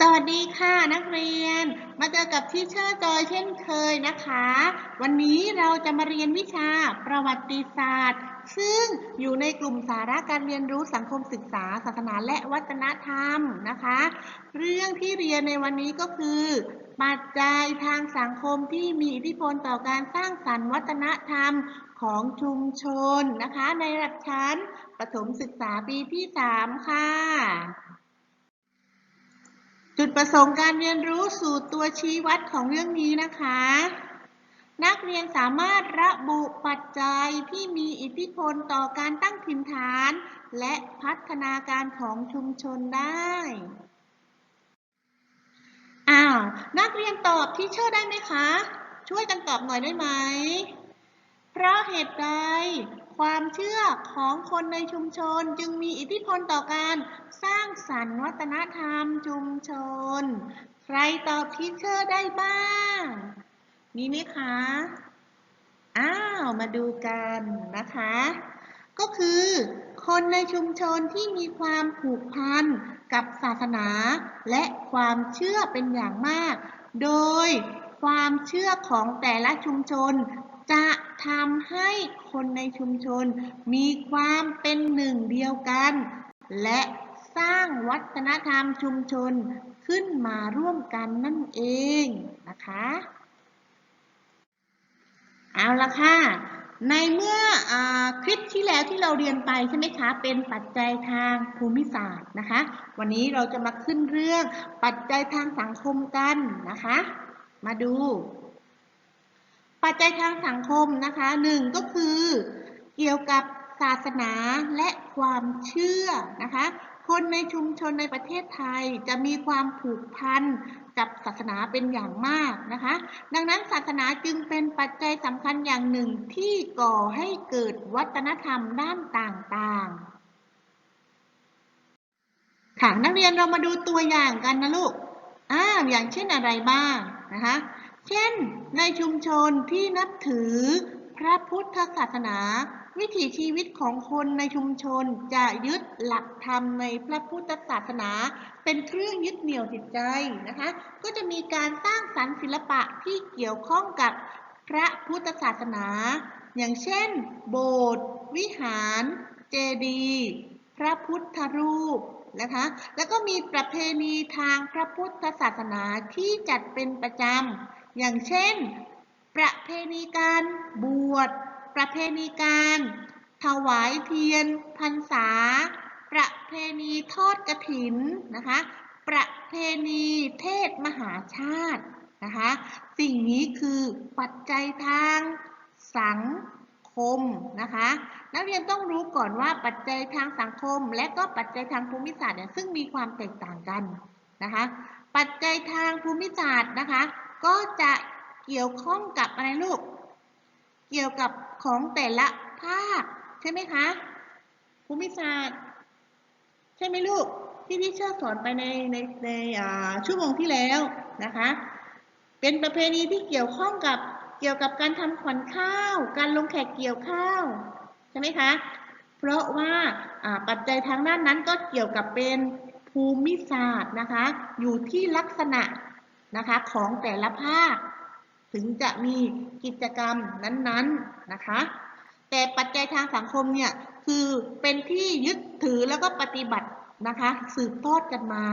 สวัสดีค่ะนักเรียน มาเจอกับที่เชอร์จอยเช่นเคยนะคะ วันนี้เราจะมาเรียนวิชาประวัติศาสตร์ ซึ่งอยู่ในกลุ่มสาระการเรียนรู้สังคมศึกษา ศาสนาและวัฒนธรรมนะคะ เรื่องที่เรียนในวันนี้ก็คือ ปัจจัยทางสังคมที่มีอิทธิพลต่อการสร้างสรรค์วัฒนธรรมของชุมชนนะคะ ในระดับชั้นประถมศึกษาปีที่ 3 ค่ะ จุดประสงค์การเรียนรู้สู่ตัวชี้วัดของเรื่องนี้นะคะ นักเรียนสามารถระบุปัจจัยที่มีอิทธิพลต่อการตั้งถิ่นฐาน และพัฒนาการของชุมชนได้อ้าวนักเรียนตอบที่เชื่อได้ไหมคะ ช่วยกันตอบหน่อยได้ไหม เพราะเหตุใดความเชื่อของคนในชุมชนจึงมีอิทธิพลต่อการ สร้างสรรค์วัฒนธรรมชุมชน ใครตอบทีเชอร์ได้บ้าง มีไหมคะ อ้าว มาดูกันนะคะ ก็คือคนในชุมชนที่มีความผูกพันกับศาสนา และความเชื่อเป็นอย่างมาก โดยความเชื่อของแต่ละชุมชนจะทำให้คนในชุมชนมีความเป็นหนึ่งเดียวกัน และ สร้างวัฒนธรรมชุมชนขึ้นมาร่วมกันนั่นเองนะคะ เอาละค่ะ ในเมื่ออคลิปที่แล้วที่เราเรียนไปใช่ไหมคะ เป็นปัจจัยทางภูมิศาสตร์นะคะ วันนี้เราจะมาขึ้นเรื่องปัจจัยทางสังคมกันนะคะ มาดู ปัจจัยทางสังคมนะคะหนึ่งก็คือเกี่ยวกับศาสนาและความเชื่อนะคะ คนในชุมชนในประเทศไทยจะมีความผูกพันกับศาสนาเป็นอย่างมากนะคะ ดังนั้นศาสนาจึงเป็นปัจจัยสำคัญอย่างหนึ่งที่ก่อให้เกิดวัฒนธรรมด้านต่างๆ ค่ะนักเรียนเรามาดูตัวอย่างกันนะลูกอ่าอย่างเช่นอะไรบ้างนะคะ เช่นในชุมชนที่นับถือพระพุทธศาสนา วิถีชีวิตของคนในชุมชนจะยึดหลักธรรมในพระพุทธศาสนา เป็นเครื่องยึดเหนี่ยวจิตใจนะคะ ก็จะมีการสร้างสรรค์ศิลปะที่เกี่ยวข้องกับพระพุทธศาสนา อย่างเช่น โบสถ์วิหาร เจดีย์พระพุทธรูปนะคะ แล้วก็มีประเพณีทางพระพุทธศาสนาที่จัดเป็นประจำ อย่างเช่น ประเพณีการบวช ประเพณีการ ถวายเทียนพรรษา ประเพณีทอดกระถินนะคะ ประเพณีเทศมหาชาตินะคะ สิ่งนี้คือปัจจัยทางสังคมนะคะ นักเรียนต้องรู้ก่อนว่าปัจจัยทางสังคม และก็ปัจจัยทางภูมิศาสตร์เนี่ยซึ่งมีความแตกต่างกันนะคะ ปัจจัยทางภูมิศาสตร์นะคะ ก็จะเกี่ยวข้องกับอะไรลูก เกี่ยวกับ ของแต่ละภาค ใช่ไหมคะภูมิศาสตร์ ใช่ไหมลูกที่ที่เชื่อสอนไปในในในชั่วโมงที่แล้วนะคะ เป็นประเพณีที่เกี่ยวข้องกับเกี่ยวกับการทำขวัญข้าว การลงแขกเกี่ยวข้าวใช่ไหมคะ เพราะว่าปัจจัยทางด้านนั้นก็เกี่ยวกับเป็นภูมิศาสตร์นะคะ อยู่ที่ลักษณะนะคะของแต่ละภาค ถึงจะมีกิจกรรมนั้นๆนะคะ แต่ปัจจัยทางสังคมเนี่ยคือเป็นที่ยึดถือแล้วก็ปฏิบัตินะคะ สืบทอดกันมา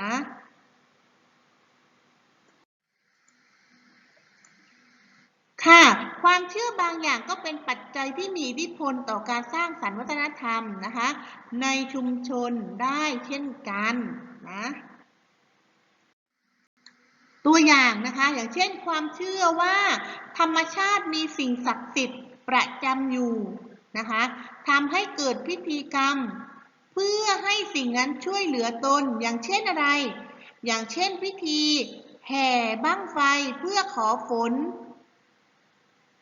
นะค่ะ ความเชื่อบางอย่างก็เป็นปัจจัยที่มีอิทธิพลต่อการสร้างสรรค์วัฒนธรรมนะคะ ในชุมชนได้เช่นกันนะ ตัวอย่างนะคะ อย่างเช่นความเชื่อว่า ธรรมชาติมีสิ่งศักดิ์สิทธิ์ประจำอยู่นะคะทำให้เกิดพิธีกรรม เพื่อให้สิ่งนั้นช่วยเหลือตน อย่างเช่นอะไร อย่างเช่นพิธีแห่บั้งไฟเพื่อขอฝน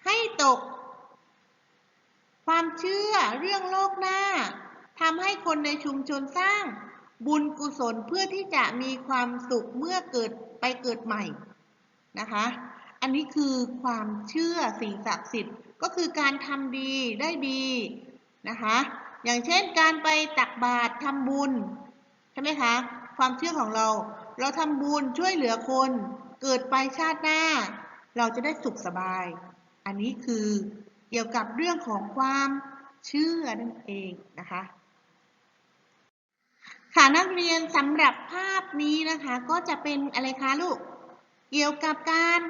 ให้ตก ความเชื่อเรื่องโลกหน้าทำให้คนในชุมชนสร้างบุญกุศลเพื่อที่จะมีความสุขเมื่อเกิด ไปเกิดใหม่นะคะ อันนี้คือความเชื่อสิ่งศักดิ์สิทธิ์ก็คือการทำดีได้ดีนะคะ อย่างเช่นการไปตักบาตรทำบุญใช่ไหมคะ ความเชื่อของเรา เราทำบุญช่วยเหลือคน เกิดไปชาติหน้า เราจะได้สุขสบาย อันนี้คือเกี่ยวกับเรื่องของความเชื่อนั่นเองนะคะ ค่ะนักเรียนสำหรับภาพนี้นะคะก็จะเป็นอะไรคะลูก เกี่ยวกับการ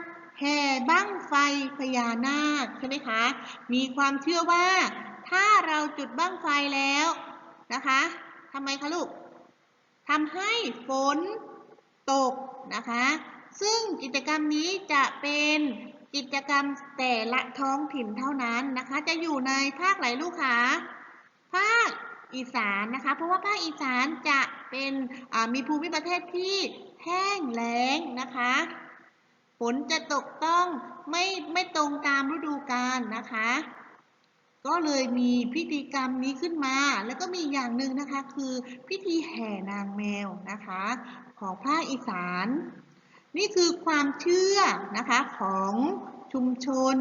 แห่บั้งไฟพญานาคใช่ไหมคะ มีความเชื่อว่า ถ้าเราจุดบั้งไฟแล้วนะคะทำไมคะลูกทำให้ฝนตกนะคะ ซึ่งกิจกรรมนี้จะเป็นกิจกรรมแต่ละท้องถิ่นเท่านั้นนะคะ จะอยู่ในภาคไหนลูกคะภาค อีสานนะคะ เพราะว่าภาคอีสานจะเป็นมีภูมิประเทศที่แห้งแล้งนะคะฝนจะตกต้องไม่ไม่ตรงตามฤดูกาลนะคะ ก็เลยมีพิธีกรรมนี้ขึ้นมา แล้วก็มีอย่างหนึ่งนะคะคือพิธีแห่นางแมวนะคะ ของภาคอีสาน นี่คือความเชื่อนะคะของชุมชน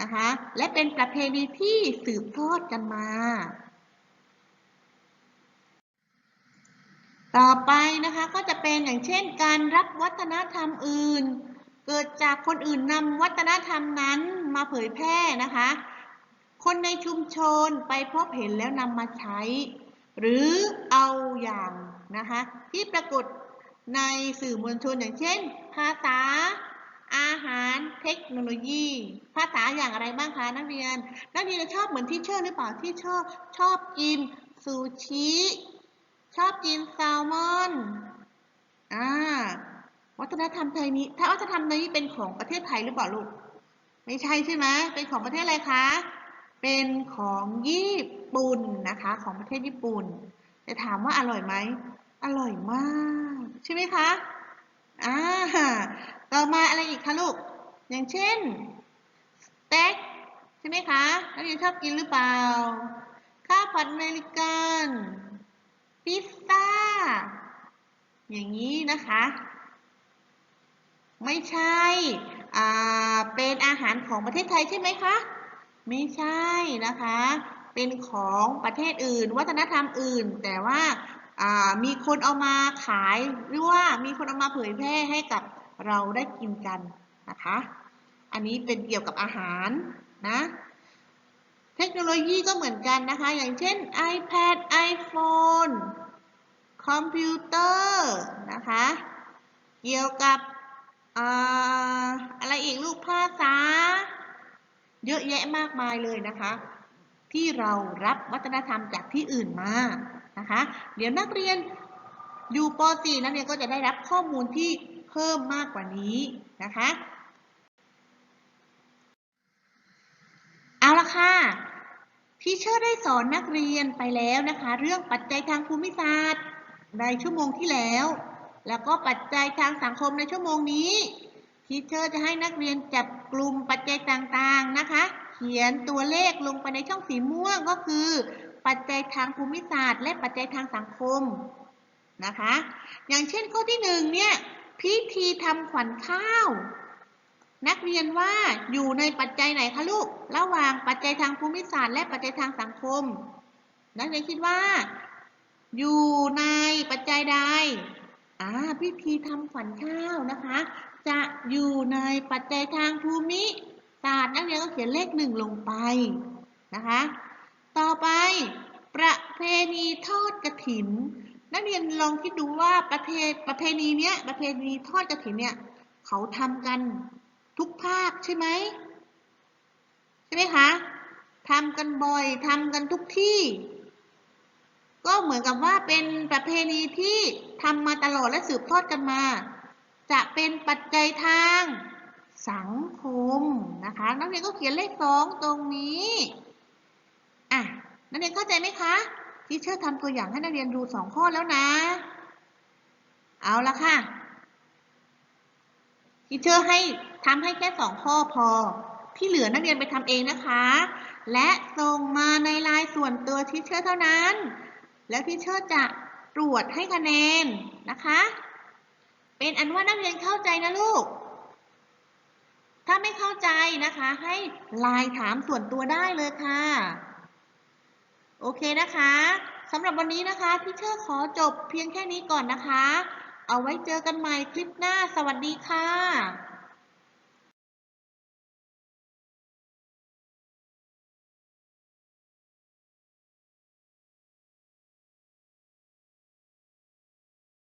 นะคะ และเป็นประเพณีที่สืบทอดกันมา ต่อไปนะคะก็จะเป็นอย่างเช่นการรับวัฒนธรรมอื่น เกิดจากคนอื่นนำวัฒนธรรมนั้นมาเผยแพร่นะคะ คนในชุมชนไปพบเห็นแล้วนำมาใช้ หรือเอาอย่างนะคะที่ปรากฏในสื่อมวลชนอย่างเช่น ภาษาอาหารเทคโนโลยี ภาษาอย่างอะไรบ้างคะนักเรียน นักเรียนชอบเหมือนที่เชอร์หรือเปล่าที่ชอบชอบกินซูชิ ชอบกินแซลมอน อ่า วัฒนธรรมไทยนี้ ถ้าวัฒนธรรมนี้เป็นของประเทศไทยหรือเปล่าลูก ไม่ใช่ใช่ไหมเป็นของประเทศอะไรคะ เป็นของญี่ปุ่นนะคะ ของประเทศญี่ปุ่น จะถามว่าอร่อยไหม อร่อยมาก ใช่ไหมคะ อ่า ต่อมาอะไรอีกคะลูก อย่างเช่นสเต็กใช่ไหมคะนักเรียนชอบกินหรือเปล่า ข้าวผัดอเมริกัน พิซซ่า อย่างนี้นะคะ ไม่ใช่เป็นอาหารของประเทศไทยใช่ไหมคะ ไม่ใช่นะคะ เป็นของประเทศอื่น วัฒนธรรมอื่น แต่ว่ามีคนเอามาขายหรือว่ามีคนเอามาเผยแพร่ให้กับเราได้กินกันนะคะ อันนี้เป็นเกี่ยวกับอาหารนะ เทคโนโลยีก็เหมือนกันนะคะ อย่างเช่น iPad iPhone คอมพิวเตอร์นะคะ เกี่ยวกับอะไรอีกลูกภาษา เยอะแยะมากมายเลยนะคะ ที่เรารับวัฒนธรรมจากที่อื่นมานะคะ เดี๋ยวนักเรียนอยู่ป .4 นักเรียนก็จะได้รับข้อมูลที่เพิ่มมากกว่านี้นะคะ เอาละ ค่ะ ที่เชอร์ได้สอนนักเรียนไปแล้วนะคะ เรื่องปัจจัยทางภูมิศาสตร์ ในชั่วโมงที่แล้ว แล้วก็ปัจจัยทางสังคมในชั่วโมงนี้ทีเชอร์จะให้นักเรียนจับกลุ่มปัจจัยต่างๆนะคะ เขียนตัวเลขลงไปในช่องสีม่วงก็คือ ปัจจัยทางภูมิศาสตร์ และปัจจัยทางสังคมนะคะ อย่างเช่นข้อที่หนึ่งเนี่ยพิธีทำขวัญข้าว นักเรียนว่าอยู่ในปัจจัยไหนคะลูก ระหว่างปัจจัยทางภูมิศาสตร์และปัจจัยทางสังคม นักเรียนคิดว่า อยู่ในปัจจัยใดอ่าพิธีทำขวัญข้าวนะคะ จะอยู่ในปัจจัยทางภูมิศาสตร์นักเรียนก็เขียนเลขหนึ่งลงไปนะคะ ต่อไป ประเพณีทอดกระถิน นักเรียนลองคิดดูว่าประเพประเพณีเนี้ยประเพณีทอดกระถินเนี่ยเขาทำกัน ทุกภาคใช่ไหมใช่ไหมคะทำกันบ่อยทำกันทุกที่ ก็เหมือนกับว่าเป็นประเพณีที่ทำมาตลอดและสืบทอดกันมา จะเป็นปัจจัยทางสังคมนะคะนักเรียนก็เขียนเลขสองตรงนี้อะนักเรียนเข้าใจไหมคะที่เชื่อทำตัวอย่างให้นักเรียนดูสองข้อแล้วนะ เอาละค่ะที่เชื่อให้ ทำให้แค่สองข้อพอ ที่เหลือนักเรียนไปทำเองนะคะ และส่งมาในลน์ส่วนตัวที่เชื่อเท่านั้น แล้วที่เชิดจะตรวจให้คะแนนนะคะ เป็นอันว่านักเรียนเข้าใจนะลูก ถ้าไม่เข้าใจนะคะ ให้ไลน์ถามส่วนตัวได้เลยค่ะ โอเคนะคะสำหรับวันนี้นะคะที่เชอร์ขอจบเพียงแค่นี้ก่อนนะคะ เอาไว้เจอกันใหม่คลิปหน้า สวัสดีค่ะ